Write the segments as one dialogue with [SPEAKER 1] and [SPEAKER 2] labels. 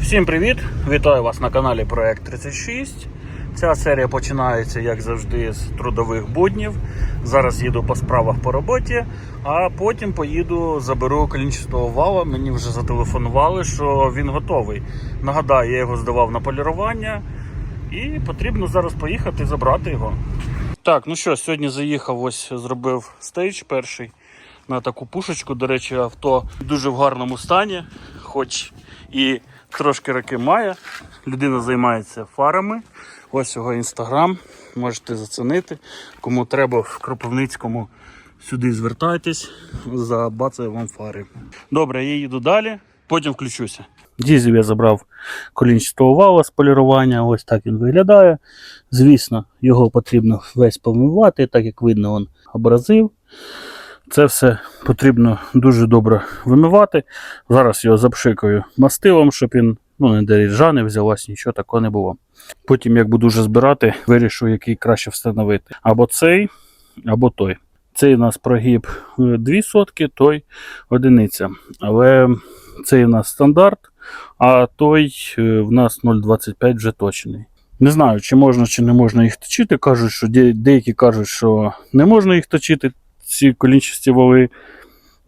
[SPEAKER 1] Всім привіт! Вітаю вас на каналі Проект 36. Ця серія починається, як завжди, з трудових буднів. Зараз їду по справах по роботі, а потім поїду, заберу клінчатого вала. Мені вже зателефонували, що він готовий. Нагадаю, я його здавав на полірування, і потрібно зараз поїхати забрати його. Так, ну що, сьогодні заїхав, ось зробив стейдж перший на таку пушечку. До речі, авто дуже в гарному стані, хоч і трошки роки має. Людина займається фарами. Ось його інстаграм. Можете зацінити. Кому треба в Кропивницькому сюди звертайтесь, забацаю вам фари. Добре, я їду далі, потім включуся. Дізів я забрав колінчатого вала з полірування. Ось так він виглядає. Звісно, його потрібно весь помивати, так як видно, він абразив. Це все потрібно дуже добре вимивати. Зараз його запшикаю мастилом, щоб він ну, не доріжа не взялась, нічого такого не було. Потім, як буду вже збирати, вирішу, який краще встановити. Або цей, або той. Цей у нас прогиб 2 сотки, той одиниця. Але цей у нас стандарт, а той е, в нас 0,25 вже точний. Не знаю, чи можна, чи не можна їх точити. Кажуть, що деякі кажуть, що не можна їх точити, ці колінчасті вали.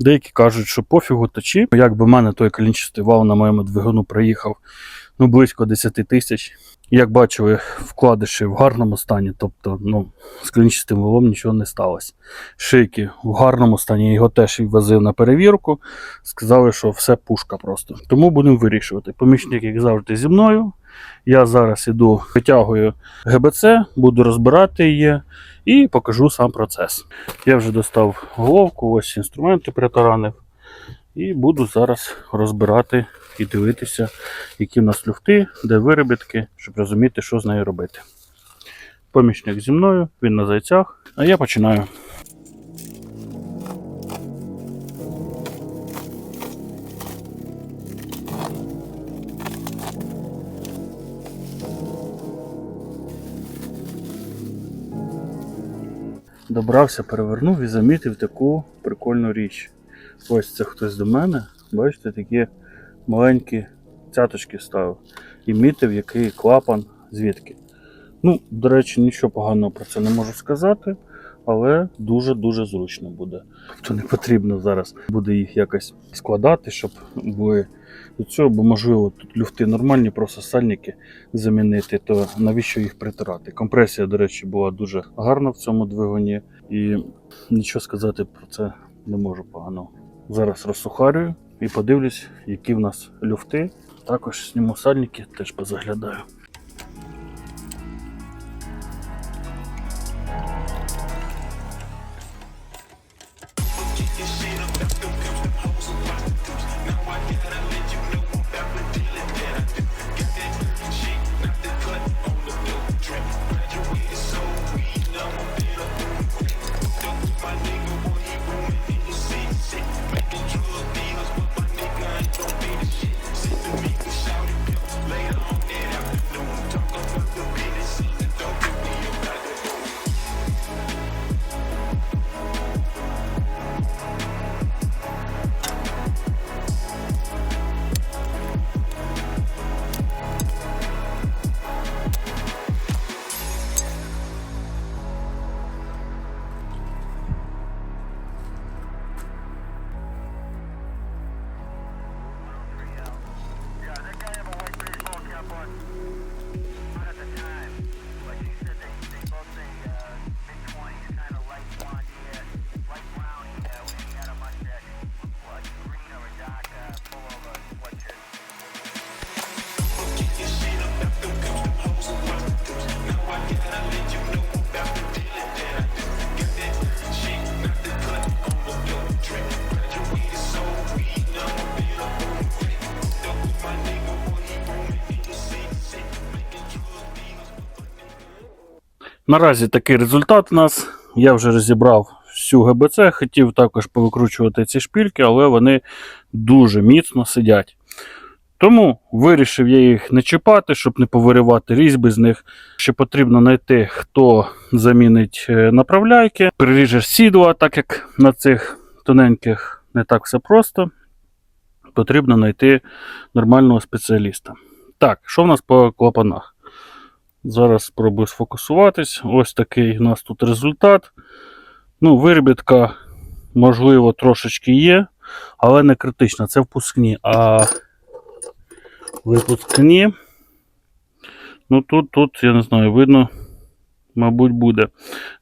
[SPEAKER 1] Деякі кажуть, що пофігу точи. Якби в мене той колінчастий вал на моєму двигуну приїхав ну, близько 10 тисяч. Як бачили, вкладиші в гарному стані, тобто ну, з колінчастим валом нічого не сталося. Шийки в гарному стані, його теж возив на перевірку. Сказали, що все пушка просто. Тому будемо вирішувати. Помічник, як завжди, зі мною. Я зараз іду, витягую ГБЦ, буду розбирати її і покажу сам процес. Я вже достав головку, ось інструменти притаранив. І буду зараз розбирати і дивитися, які в нас люфти, де виробітки, щоб розуміти, що з нею робити. Помічник зі мною, він на зайцях, а я починаю. Добрався, перевернув і замітив таку прикольну річ. Ось це хтось до мене, бачите, такі маленькі цяточки ставив. І мітив, який клапан, звідки. Ну, до речі, нічого поганого про це не можу сказати, але дуже-дуже зручно буде. Тобто не потрібно зараз буде їх якось складати, щоб були до цього, бо можливо тут люфти нормальні, просто сальники замінити, то навіщо їх притирати? Компресія, до речі, була дуже гарна в цьому двигуні, і нічого сказати про це не можу погано. Зараз розсухарюю і подивлюсь, які в нас люфти. Також зніму сальники, теж позаглядаю. Наразі такий результат у нас. Я вже розібрав всю ГБЦ, хотів також повикручувати ці шпільки, але вони дуже міцно сидять. Тому вирішив я їх не чіпати, щоб не повиривати різьби з них. Ще потрібно знайти, хто замінить е, направляйки, приріже сідла, так як на цих тоненьких не так все просто. потрібно знайти нормального спеціаліста. Так, що в нас по клапанах? Зараз спробую сфокусуватись. Ось такий у нас тут результат. Ну, виробітка, можливо, трошечки є, але не критична. Це впускні. А випускні. Ну тут, тут, я не знаю, видно, мабуть, буде.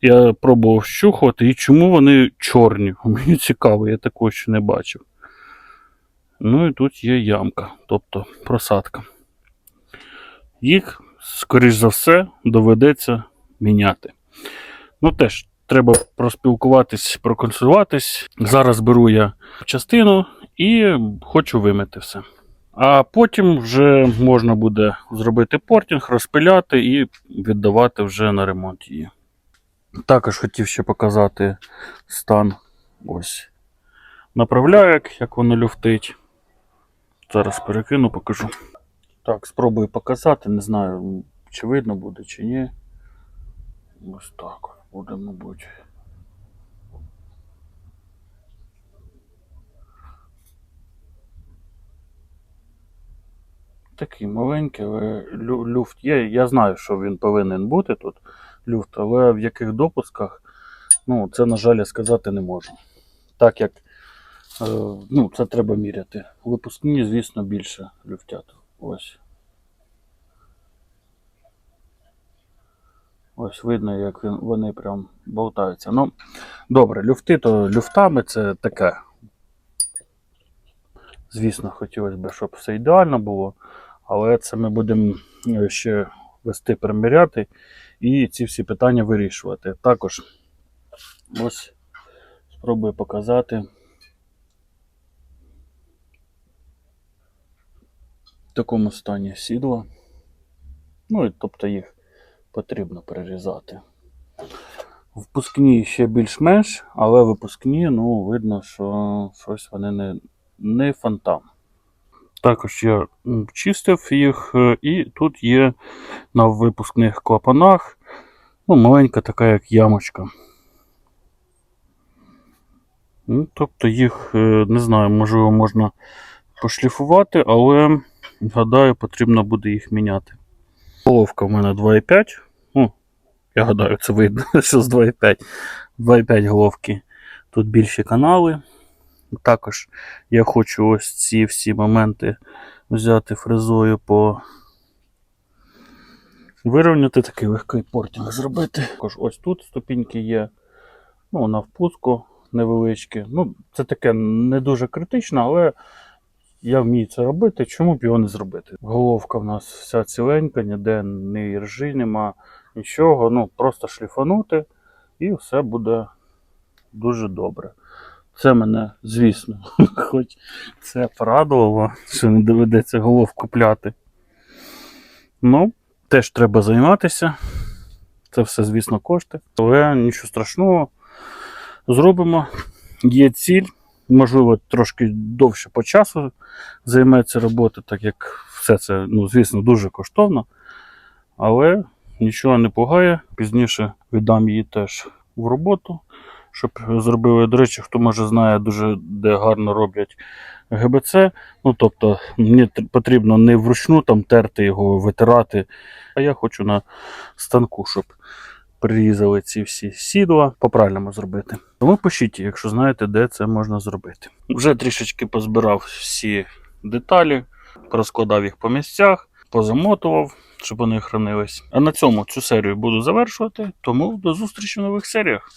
[SPEAKER 1] Я пробував щухувати, і чому вони чорні? Мені цікаво, я такого ще не бачив. Ну і тут є ямка, тобто просадка. Їх, скоріш за все, доведеться міняти. Ну теж, треба проспілкуватись, проконсультуватись. Зараз беру я частину і хочу вимити все. А потім вже можна буде зробити портінг, розпиляти і віддавати вже на ремонт її. Також хотів ще показати стан ось направляєк, як воно люфтить. Зараз перекину, покажу. Так, спробую показати, не знаю, чи видно буде, чи ні. Ось так буде, мабуть. Такий маленький, але лю- люфт є. Я знаю, що він повинен бути тут, люфт, але в яких допусках, ну, це, на жаль, я сказати не можу. Так як е, ну, це треба міряти. Випускні, звісно, більше люфтять. Ось. Ось видно, як він- вони прям болтаються. Ну, добре, люфти то люфтами це таке. Звісно, хотілося б, щоб все ідеально було, але це ми будемо е, ще вести приміряти і ці всі питання вирішувати. Також ось спробую показати. Такому стані сідла. Ну, і тобто їх потрібно перерізати. Впускні ще більш-менш, але випускні, ну, видно, що щось вони не, не фонтан. Також я чистив їх, е, і тут є на випускних клапанах ну, маленька така як ямочка. Ну, тобто їх, е, не знаю, можливо, можна пошліфувати, але гадаю, потрібно буде їх міняти. Головка в мене 2,5. Ну, я гадаю, це видно, що з 2,5. 2,5 головки. Тут більші канали. Також я хочу ось ці всі моменти взяти фрезою по вирівняти такий легкий портінг зробити. Також ось тут ступіньки є. Ну, на впуску невеличкі. Ну, це таке не дуже критично, але я вмію це робити. Чому б його не зробити? Головка в нас вся ціленька, ніде ні ржі нема, нічого. Ну, просто шліфанути і все буде дуже добре. Це мене, звісно, хоч це порадувало, що не доведеться головку купляти. Ну, теж треба займатися. Це все, звісно, кошти. Але нічого страшного. Зробимо. Є ціль. Можливо, трошки довше по часу займеться робота, так як все це, ну, звісно, дуже коштовно. Але нічого не пугає. Пізніше віддам її теж в роботу, щоб зробили. До речі, хто може знає, дуже де гарно роблять ГБЦ. Ну, тобто, мені потрібно не вручну там терти його, витирати. А я хочу на станку, щоб прирізали ці всі сідла, по-правильному зробити. Тому пишіть, якщо знаєте, де це можна зробити. Вже трішечки позбирав всі деталі, розкладав їх по місцях, позамотував, щоб вони хранились. А на цьому цю серію буду завершувати. Тому до зустрічі в нових серіях.